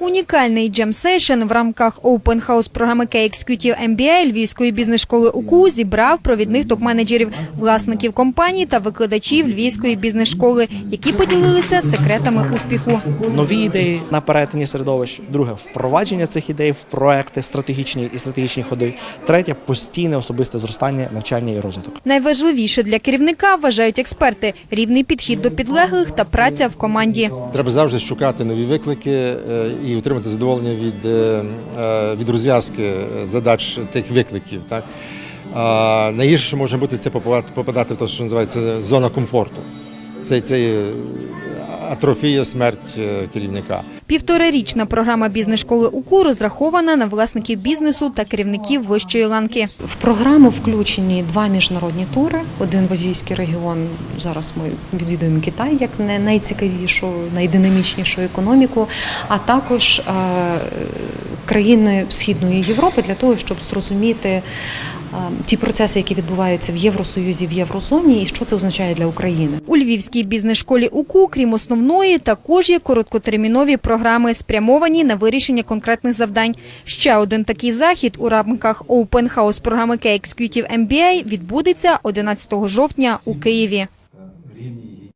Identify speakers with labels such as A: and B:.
A: Унікальний джем-сейшн в рамках Open House програми K-Executive MBA Львівської бізнес-школи УКУ зібрав провідних топ-менеджерів, власників компаній та викладачів Львівської бізнес-школи, які поділилися секретами успіху.
B: нові ідеї на перетині середовищ. Друге впровадження цих ідей в проекти стратегічні і стратегічні ходи. Третє постійне особисте зростання, навчання і розвиток.
A: Найважливіше для керівника вважають експерти рівний підхід до підлеглих та праця в команді.
C: Треба завжди шукати нові виклики е, і отримати задоволення від, е, е, від розв'язки задач тих викликів. Так? А найгірше, що може бути, це попадати, в те, що називається зона комфорту. Це, це атрофія, смерть е, керівника.
A: Півторарічна програма бізнес-школи УКУ розрахована на власників бізнесу та керівників вищої ланки.
D: В програму включені два міжнародні тури. Один в азійський регіон. Зараз ми відвідуємо Китай як найцікавішу, найдинамічнішу економіку, а також е, країни Східної Європи для того, щоб зрозуміти е, ті процеси, які відбуваються в Євросоюзі, в Єврозоні, і що це означає для України.
A: У Львівській бізнес-школі УКУ, крім основної, також є короткотермінові програми, спрямовані на вирішення конкретних завдань. Ще один такий захід у рамках Open House програми K-Executive MBA відбудеться 11 жовтня у Києві.